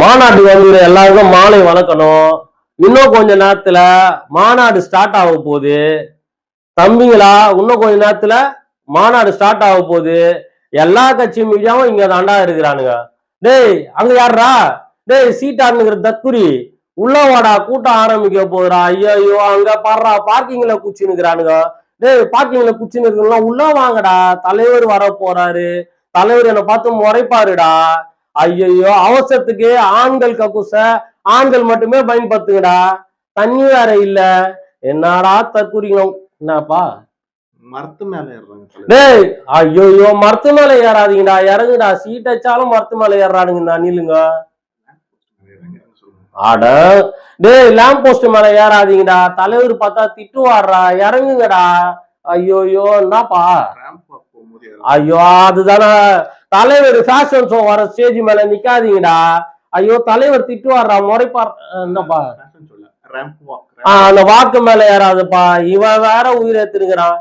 மாநாட்டுக்கு வந்து எல்லாருக்கும் மாலை வணக்கணும். இன்னும் கொஞ்ச நேரத்துல மாநாடு ஸ்டார்ட் ஆக போகுது. தம்பிங்களா இன்னும் கொஞ்ச நேரத்துல மாநாடு ஸ்டார்ட் ஆக போகுது. எல்லா கட்சி மீடியாவும் இங்க தாண்டா இருக்கிறானுங்க. டேய் அங்க யாருடா டேய் சீட்டானுங்கிற தக்குரி உள்ள வாடா கூட்டம் ஆரம்பிக்க போகுதுடா. ஐயோ அங்க பாடுறா பார்க்கிங்ல குச்சினுக்கிறானுங்க டேய் பார்க்கிங்ல குச்சின்னு இருக்குலாம் உள்ள வாங்கடா. தலைவர் வர போறாரு தலைவர் என்னை பார்த்து முறைப்பாருடா. ஐயையோ அவசரத்துக்கு ஆண்கள் கக்கூச. ஆண்கள் மட்டுமே பயன்படுத்துங்கடா. தண்ணி வேற இல்ல. என்னடா தற்கூறிங்க என்னப்பா? மரத்து மேல. டேய் ஐயோ மரத்து மேல ஏறாதீங்கடா. இறங்குடா. சீட் வச்சாலும் மரத்து மேல நில்லுங்க. ஏறுறாங்க, சொல்லுங்க. ஆட டேய் லேம்ப் போஸ்ட் மேல ஏறாதீங்கடா. தலைவர் பார்த்தா திட்டுவாடுறா இறங்குங்கடா. ஐயோயோ என்னப்பா. ஐயோ அதுதானே. தலைவர் ஃபேஷன் ஷோ வர ஸ்டேஜ் மேல நிக்காதீங்கடா. ஐயோ தலைவர் திட்டுவாடுறா முறைப்பார் என்னப்பா? அந்த வாக்கு மேல ஏறாதுப்பா. இவன் வேற உயிரை எடுத்துருக்கிறான்.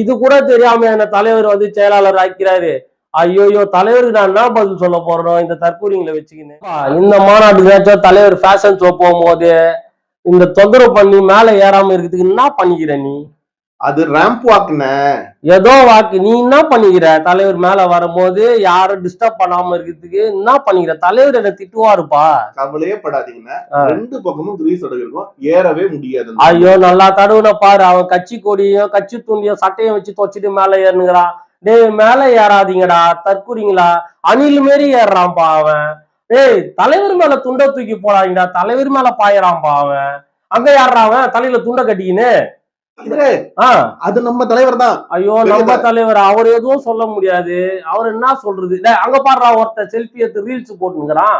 இது கூட தெரியாம என்ன தலைவர் வந்து செயலாளர் ஆக்கிறாரு. ஐயோயோ தலைவருக்கு நான் என்ன பதில் சொல்ல போறோம் இந்த தற்கூரிங்களை வச்சுக்கின்னு. இந்த மாநாட்டுக்கு தலைவர் ஃபேஷன் ஷோ போகும்போது இந்த தொந்தரவு பண்ணி மேல ஏறாம இருக்கிறதுக்கு என்ன பண்ணிக்கிற நீ? அது ரேம்ப் வாக்குண்ணே ஏதோ வாக்கு நீ என்ன பண்ணிக்கிற? தலைவர் மேல வரும்போது யாரும் டிஸ்டர்ப் பண்ணாம இருக்கிறதுக்கு என்ன பண்ணிக்கிற? தலைவர் என்ன திட்டுவாருப்பா. கவலையே படாதீங்கண்ணே. ரெண்டு பக்கமும் கிரீஸ் இருக்கும் ஏறவே முடியாது. ஐயோ நல்லா தடவுன பாரு. அவன் கட்சி கொடியும் கட்சி துண்டியும் சட்டையும் வச்சு தொச்சிட்டு மேல ஏறுனுங்கிறான். டேய் மேல ஏறாதீங்கடா. தற்குறீங்களா? அணில் மாரி ஏறுறான்ப்பா அவன். டேய் தலைவர் மேல துண்டை தூக்கி போடாதீங்கடா. தலைவர் மேல பாயறான்ப்பா அவன். அங்க யாருடா அவன். தலையில துண்டை கட்டிக்கின்னு. அது நம்ம தலைவர் தான். ஐயோ நம்ம தலை- தலைவர் அவர் எதுவும் சொல்ல முடியாது. அவர் என்ன சொல்றது? அங்க பாடுறா ஒருத்தன் செல்ஃபி எடுத்து ரீல்ஸ் போட்டுங்கிறான்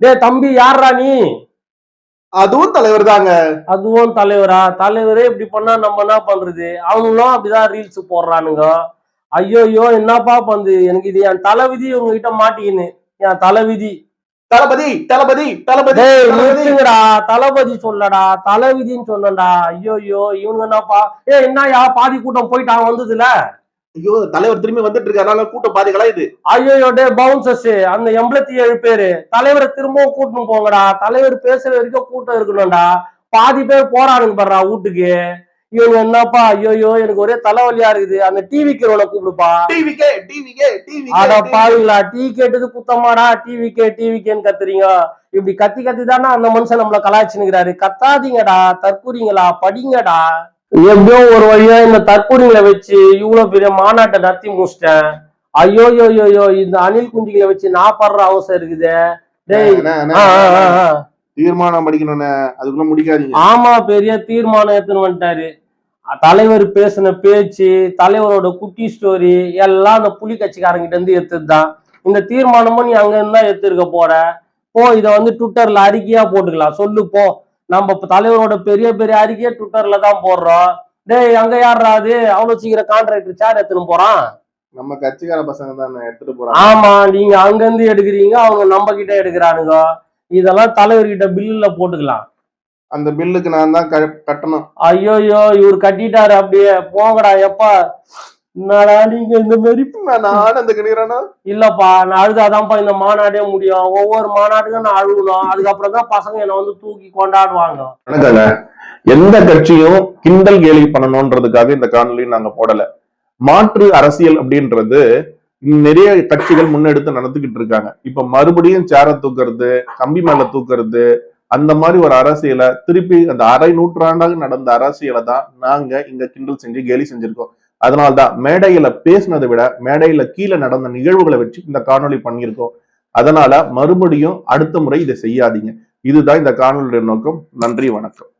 டேய் தம்பி யார்ரா நீ? அதுவும் தலைவர் தாங்க. அதுவும் தலைவரா? தலைவரே இப்படி பண்ணா நம்ம என்ன பண்றது? அவங்களும் அப்படிதான் ரீல்ஸ் போடுறானுங்க. ஐயோயோ என்னப்பா பண்து எனக்கு இது என் தலைவிதி உங்ககிட்ட மாட்டிக்கின்னு. என் தலைவிதி தளபதி தளபதி தளபதி தளபதி. நிறுத்துங்கடா. தளபதி சொல்லடா. சொன்னடா ஐயோயோ இவனுங்க என்னப்பா? ஏ என்னயா பாதி கூட்டம் போயிட்டான் வந்ததுல? ஐயோ தலைவர் திரும்பி வந்துட்டு இருக்காரு அதனால கூட்டம் பாதிகளா இது? ஐயோ டே பவுன்சர்ஸ் அந்த எண்பத்தி ஏழு பேரு. தலைவரை திரும்பவும் கூட்டணும் போங்கடா. தலைவர் பேசுற வரைக்கும் கூட்டம் இருக்கணும்டா. பாதி பேர் போறானுங்க பாடுறா வீட்டுக்கு. இவங்க என்னப்பா? ஐயோயோ எனக்கு ஒரே தலைவலியா இருக்குது. அந்த டிவி கிரோல கூப்பிடுப்பா. டிவிக்கே டிவிக்கே டிவி அட பாருங்களா டீ கேட்டது குத்தமாடா டிவி கே டிவி கேன்னு கத்துறீங்க. இப்படி கத்தி கத்தி தானே அந்த மனுஷன் நம்மள கலாய்ச்சினுக்கிறாரு கத்தாதீங்கடா தற்கூறிங்களா? படிங்கடா. எப்படியோ ஒரு வழியா இந்த தற்கூறிங்களை வச்சு இவ்வளவு பெரிய மாநாட்டை நடத்தி முடிச்சிட்டேன். ஐயோ யோ யோ யோ இந்த அணில் குஞ்சுகளை வச்சு நான் படுற அவசரம் இருக்குது. டேய். தீர்மானம் படிக்கணும்னு அதுக்குள்ள முடிக்காதீங்க. ஆமா பெரிய தீர்மானம் எடுத்துன்னு வந்துட்டாரு. தலைவர் பேசின பேச்சு தலைவரோட குட்டி ஸ்டோரி எல்லாம் அந்த புலி கட்சிக்காரங்கிட்ட இருந்து எடுத்ததுதான் இந்த தீர்மானமும் நீ அங்க இருந்தா எடுத்திருக்க போற. போ இத வந்து ட்விட்டர்ல அறிக்கையா போட்டுக்கலாம். சொல்லு போ. நம்ம தலைவரோட பெரிய பெரிய அறிக்கையை ட்விட்டர்ல தான் போடுறோம். டேய் அங்க யாருடா அது? அவ்வளவு சீக்கிரம் கான்ட்ராக்டர் சேர் எடுத்துன்னு போறான். நம்ம கட்சிக்கார பசங்க தான் எடுத்துட்டு போறாங்க. ஆமா நீங்க அங்க இருந்து எடுக்கிறீங்க அவங்க நம்ம கிட்ட எடுக்கிறானுங்க. இதெல்லாம் தலைவர்கிட்ட பில்லுல போட்டுக்கலாம். அந்த பில்லுக்கு நான் தான் கட்டணும். ஐயோயோ இவர் கட்டிட்டாரு அப்படியே. போங்கடா எப்பா. என்னடா நீங்க இந்த மாதிரி நான் ஆனந்த கணீரனா இல்லப்பா நான் அழுதாதான்ப்பா இந்த மாநாடே முடியும். ஒவ்வொரு மாநாட்டுக்கும் நான் அழுகணும். அதுக்கப்புறம் தான் பசங்க என்னை வந்து தூக்கி கொண்டாடுவாங்க. எந்த கட்சியும் கிண்டல் கேலி பண்ணணும்ன்றதுக்காக இந்த காணொலி நாங்க போடல. மாற்று அரசியல் அப்படின்றது நிறைய கட்சிகள் முன்னெடுத்து நடத்திக்கிட்டு இருக்காங்க. இப்ப மறுபடியும் சேர தூக்குறது கம்பி மேல தூக்குறது அந்த மாதிரி ஒரு அரசியலை திருப்பி அந்த அரை நூற்றாண்டாக நடந்த அரசியலை தான் நாங்க இங்க கிண்டல் செஞ்சு கேலி செஞ்சிருக்கோம். அதனால்தான் மேடையில பேசினதை விட மேடையில கீழே நடந்த நிகழ்வுகளை வச்சு இந்த காணொளி பண்ணியிருக்கோம். அதனால மறுபடியும் அடுத்த முறை இதை செய்யாதீங்க. இதுதான் இந்த காணொலியுடைய நோக்கம். நன்றி வணக்கம்.